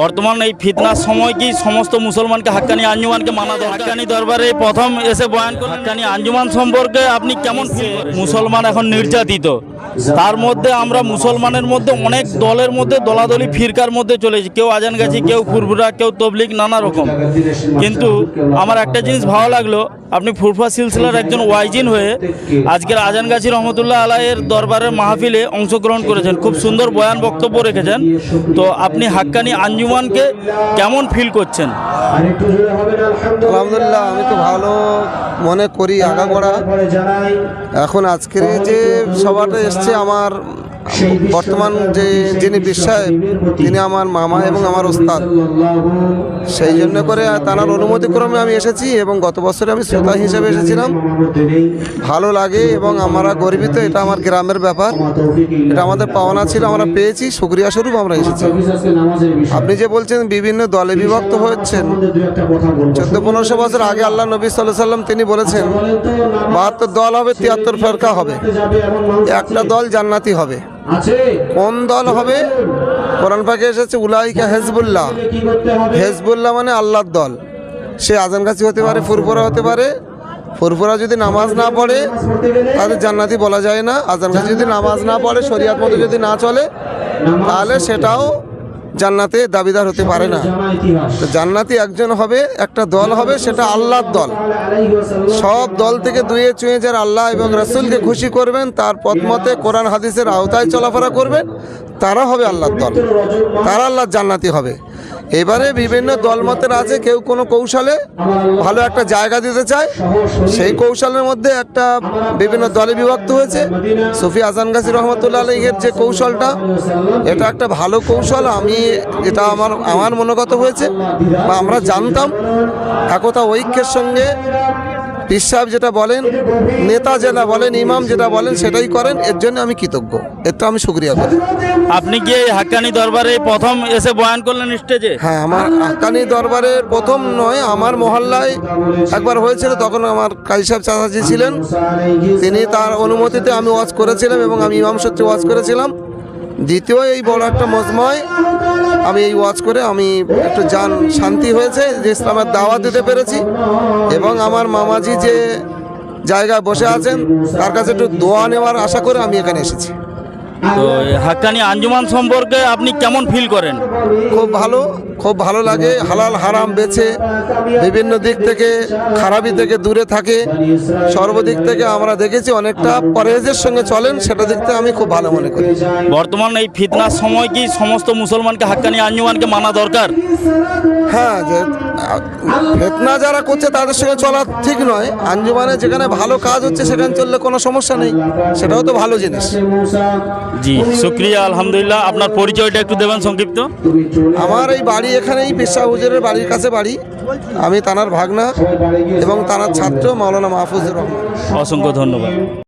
বর্তমান এই ফিতনার সময় কি সমস্ত মুসলমানকে হাক্কানি আঞ্জুমানকে মানা দরকার? হাক্কানি দরবারে প্রথম এসে বয়ান করলেন। হাক্কানি আঞ্জুমান সম্পর্কে আপনি কেমন মুসলমান এখন নির্যাতিত। তার মধ্যে আমরা মুসলমানের মধ্যে অনেক দলের মধ্যে দলাদলি ফিরকার মধ্যে চলেছি কেউ আজান গাছি কেউ ফুরফুরা কেউ তবলিক নানা রকম। কিন্তু আমার একটা জিনিস ভালো লাগল আপনি ফুরফা সিলসিলার একজন ওয়াইজিন হয়ে আজকের আজান গাছি রহমতুল্লাহ আলাহের দরবারের মাহফিলে অংশগ্রহণ করেছেন। খুব সুন্দর বয়ান বক্তব্য রেখেছেন। তো আপনি হাক্কানি আঞ্জুমানকে কেমন ফিল করছেন? আলহামদুলিল্লাহ, আমি তো ভালো মনে করি, আগাগোড়া। এখন আজকের যে সভাটা এসছে, আমার বর্তমান যে যিনি বিশ্বায় তিনি আমার মামা এবং আমার ওস্তাদ। সেই জন্য করে তার অনুমতিক্রমে আমি এসেছি এবং গত বছরে আমি শ্রোতা হিসেবে এসেছিলাম। ভালো লাগে এবং আমরা গর্বিত, এটা আমার গ্রামের ব্যাপার। এটা আমাদের পাওনা ছিল, আমরা পেয়েছি শুক্রিয়া স্বরূপ আমরা এসেছি। আপনি যে বলছেন, বিভিন্ন দলে বিভক্ত হচ্ছেন চোদ্দ পনেরোশো বছর আগে আল্লাহ নবী সাল্লাহ সাল্লাম তিনি বলেছেন, বাহাত্তর দল হবে, তিয়াত্তর ফেরকা হবে। একটা দল জান্নাতি হবে। কোন দল হবে? কোরআন পাখি এসেছে, উলাইকা হেজবুল্লাহ। হেজবুল্লাহ মানে আল্লাহর দল। সে আজানগাছি হতে পারে, ফুরফুরা হতে পারে। ফুরফুরা যদি নামাজ না পড়ে তাদের জান্নাতি বলা যায় না। আজানগাছি যদি নামাজ না পড়ে, শরিয়াত মতো যদি না চলে, তাহলে সেটাও জান্নাতে দাবিদার হতে পারে না। জান্নাতি একজন হবে, একটা দল হবে, সেটা আল্লাহর দল। সব দল থেকে দুয়ে চুয়ে যারা আল্লাহ এবং রাসুলকে খুশি করবেন, তার পথমতে কোরআন, হাদিসের আওতায় চলাফেরা করবেন, তারা হবে আল্লাহর দল। তারা আল্লাহর জান্নাতি হবে। এবারে বিভিন্ন দলমতের আছে, কেউ কোনো কৌশলে ভালো একটা জায়গা দিতে চায়। সেই কৌশলের মধ্যে একটা বিভিন্ন দলে বিভক্ত হয়েছে। সুফি আজান গাছি রহমতুল্লাহ আলহের যে কৌশলটা, এটা একটা ভালো কৌশল। আমি এটা আমার আমার মনোগত হয়েছে বা আমরা জানতাম। একতা ঐক্যের সঙ্গে পীর সাহেব যেটা বলেন নেতা যেটা বলেন ইমাম যেটা বলেন সেটাই করেন এর জন্য আমি কৃতজ্ঞ। এর তো আমি শুক্রিয়া করি। আপনি কি এই হাক্কানি দরবারে প্রথম এসে বয়ান করলেন স্টেজে? হ্যাঁ আমার হাক্কানি দরবারে প্রথম নয় আমার মহল্লায় একবার হয়েছিল তখন আমার কাজী সাহেব চাচাজি ছিলেন। তিনি তার অনুমতিতে আমি ওয়াজ করেছিলাম এবং আমি ইমাম সত্যি ওয়াজ করেছিলাম। দ্বিতীয় এই বড় একটা মজময় আমি এই ওয়াজ করে আমি একটু যান শান্তি হয়েছে যে ইসলামের দাওয়া দিতে পেরেছি এবং আমার মামাজি যে জায়গায় বসে আছেন, তার কাছে একটু দোয়া নেওয়ার আশা করে আমি এখানে এসেছি। তো হাক্কানি আঞ্জুমান সম্পর্কে আপনি কেমন ফিল করেন? খুব ভালো খুব ভালো লাগে। হালাল হারাম বেছে বিভিন্ন দিক থেকে খারাপি থেকে দূরে থাকে। সর্বদিক থেকে আমরা দেখেছি অনেকটা পরেজের সঙ্গে চলেন সেটা থেকে আমি খুব ভালো মনে করি। বর্তমান এই ফিতনার সময় কি সমস্ত মুসলমানকে হাক্কানি আঞ্জুমানকে মানা দরকার? হ্যাঁ ফেতনা যারা করছে তাদের সঙ্গে চলা ঠিক নয়। আঞ্জুমানে যেখানে ভালো কাজ হচ্ছে সেখানে চললে কোনো সমস্যা নেই। সেটাও তো ভালো জিনিস। জি শুক্রিয়া আলহামদুলিল্লাহ। আপনার পরিচয়টা একটু দেবেন সংক্ষিপ্ত। আমার এই বাড়ি এখানেই পেশা হুজুরের বাড়ির কাছে বাড়ি। আমি তানার ভাগনা এবং তানার ছাত্র মাওলানা মাহফুজুর রহমান। অসংখ্য ধন্যবাদ।